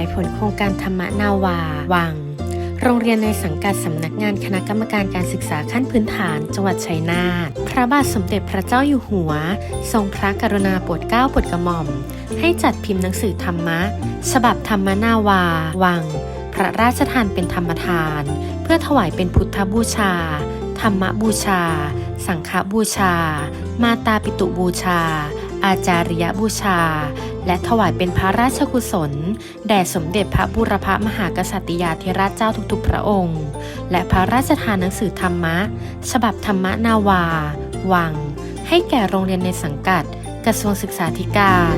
ายผลโครงการธรรมนาวา วัง โรงเรียนในสังกัดสำนักงานคณะกรรมการการศึกษาขั้นพื้นฐาน จังหวัดชัยนาท พระบาทสมเด็จพระเจ้าอยู่หัว ทรงพระกรุณาโปรดเกล้าโปรดกระหม่อม ให้จัดพิมพ์หนังสือธรรมะ ฉบับธรรมนาวา วัง พระราชทานเป็นธรรมทาน เพื่อถวายเป็นพุทธบูชา ธรรมบูชา สังฆบูชา มาตาปิตุบูชา อาจาริยบูชา และถวายเป็นพระราชกุศล แด่สมเด็จพระบูรพมหากษัตริยาธิราชเจ้าทุกๆ พระองค์ และพระราชทานหนังสือธรรมะ ฉบับธรรมนาวา วัง ให้แก่โรงเรียนในสังกัด กระทรวงศึกษาธิการ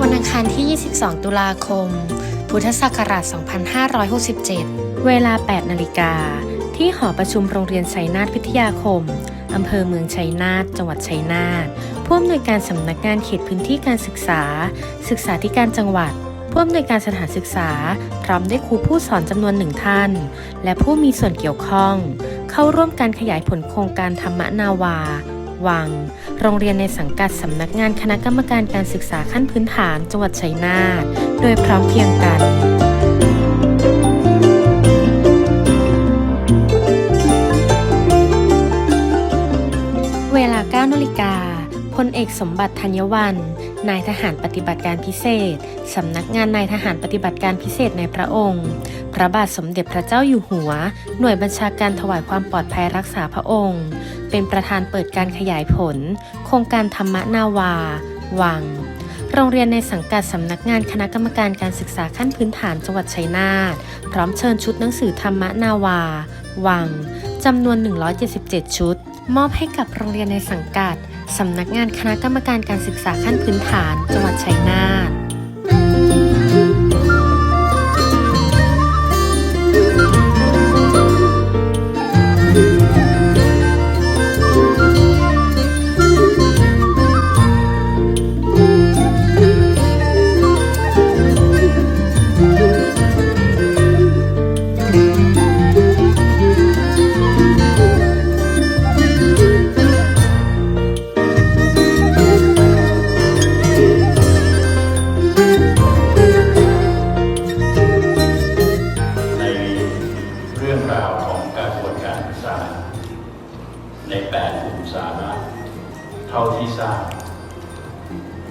วันอังคารที่ 22 ตุลาคม พุทธศักราช 2567 เวลา 8 นาฬิกา ที่หอประชุมโรงเรียนชัยนาทพิทยาคม อำเภอเมืองชัยนาท จังหวัดชัยนาท ผู้อำนวยการสำนักงานเขตพื้นที่การศึกษา ศึกษาธิการจังหวัด ผู้อำนวยการสถานศึกษา พร้อมด้วยครูผู้สอนจำนวนหนึ่งท่าน และผู้มีส่วนเกี่ยวข้อง เข้าร่วมการขยายผลโครงการธรรมนาวา วัง โรงเรียนในสังกัดสำนักงานคณะกรรมการการศึกษาขั้นพื้นฐานจังหวัดชัยนาท โดยพร้อมเพียงกัน ลเอกสมบัติธัญวัน นายทหารปฏิบัติการพิเศษ สำนักงานนายทหารปฏิบัติการพิเศษในพระองค์ พระบาทสมเด็จพระเจ้าอยู่หัว หน่วยบัญชาการถวายความปลอดภัยรักษาพระองค์ เป็นประธานเปิดการขยายผล โครงการธรรมนาวา วัง โรงเรียนในสังกัดสำนักงานคณะกรรมการการศึกษาขั้นพื้นฐานจังหวัดชัยนาท พร้อมเชิญชุดหนังสือธรรมนาวา วังจำนวน 177 ชุด มอบให้กับโรงเรียนในสังกัด สำนักงานคณะกรรมการการศึกษาขั้นพื้นฐาน จังหวัดชัยนาท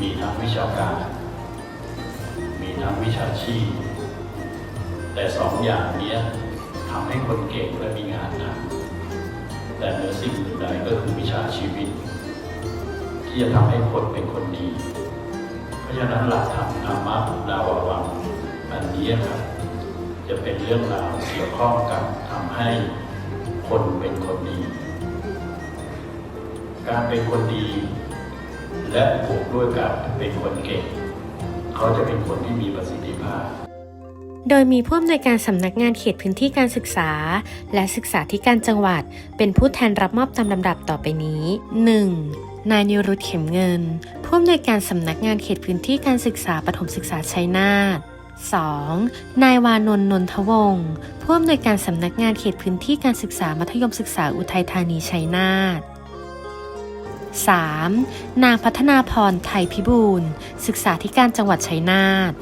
มีทั้งวิชาการ มีทั้งวิชาชีพ แต่สองอย่างนี้ทำให้คนเก่งและมีงานทำแต่เหนือสิ่งอื่นใดก็คือวิชาชีวิต ที่จะทำให้คนเป็นคนดี เพราะฉะนั้นหลักธรรมธรรมะดาววังอันนี้ครับจะเป็นเรื่องราวเกี่ยวข้องกับทำให้คนเป็นคนดี การเป็นคนดี และบวกด้วยกับเป็นคนเก่ง เขาจะเป็นคนที่มีประสิทธิภาพ โดยมีผู้อำนวยการสำนักงานเขตพื้นที่การศึกษา และศึกษาธิการจังหวัด เป็นผู้แทนรับมอบตามลำดับต่อไปนี้ 1. นายนิรุตเข็มเงิน ผู้อำนวยการสำนักงานเขตพื้นที่การศึกษาปฐมศึกษาชัยนาท 2. นายวานนท์นนทวงศ์ผู้อำนวยการสำนักงานเขตพื้นที่การศึกษามัธยมศึกษาอุทัยธานีชัยนาท 3. นางพัฒนาพรไทยพิบูลศึกษาธิการจังหวัดชัยนาท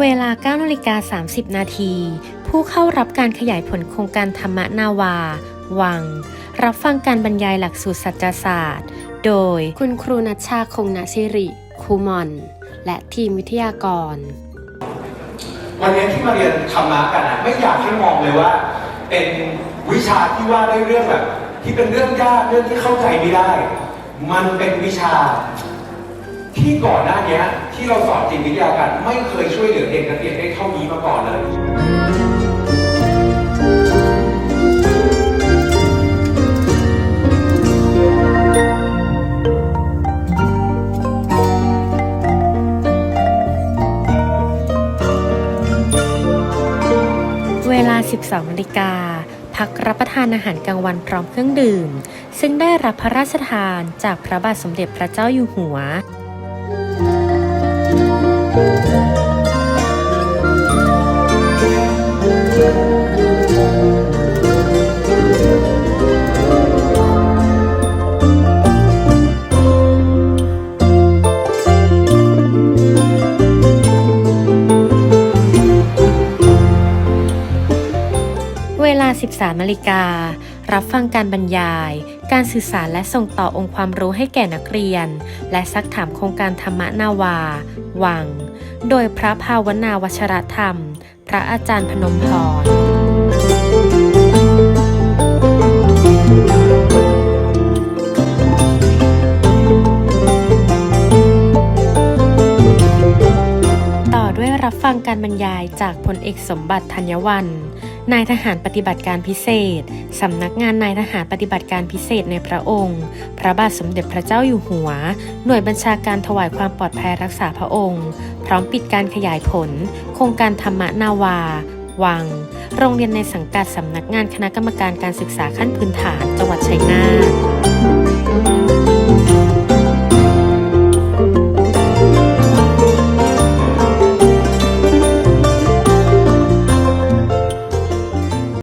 เวลา9นาฬิกา30 นาที ผู้เข้ารับการขยายผลโครงการธรรมนาวา วัง รับฟังการบรรยายหลักสูตรสัจศาสตร์ โดยคุณครูนัชชาคงนาสิริครูมอน และทีมวิทยากร วันนี้ที่มาเรียนธรรมะกันอะไม่อยากให้มองเลยว่า เป็นวิชาที่ว่าด้วยเรื่องแบบ ที่เป็นเรื่องยากเรื่องที่เข้าใจไม่ได้ มันเป็นวิชา ที่ก่อนหน้านี้ที่เราสอนจิตวิทยากัน ไม่เคยช่วยเหลือเด็กนักเรียนได้เท่านี้มาก่อนเลย 12นาฬิกาพักรับประทานอาหารกลางวันพร้อมเครื่องดื่ม ซึ่งได้รับพระราชทานจากพระบาทสมเด็จพระเจ้าอยู่หัว ลา 13นาฬิกา รับฟังการบรรยาย การสื่อสารและส่งต่อองค์ความรู้ให้แก่นักเรียน และซักถามโครงการธรรมนาวา วัง โดยพระภาวนาวัชรธรรม พระอาจารย์พนมพรต่อด้วยรับฟังการบรรยายจากพลเอกสมบัติธัญวัน นายทหารปฏิบัติการพิเศษ สำนักงานนายทหารปฏิบัติการพิเศษในพระองค์ พระบาทสมเด็จพระเจ้าอยู่หัว หน่วยบัญชาการถวายความปลอดภัยรักษาพระองค์ พร้อมปิดการขยายผล โครงการธรรมนาวา วัง โรงเรียนในสังกัดสำนักงานคณะกรรมการการศึกษาขั้นพื้นฐานจังหวัดชัยนาท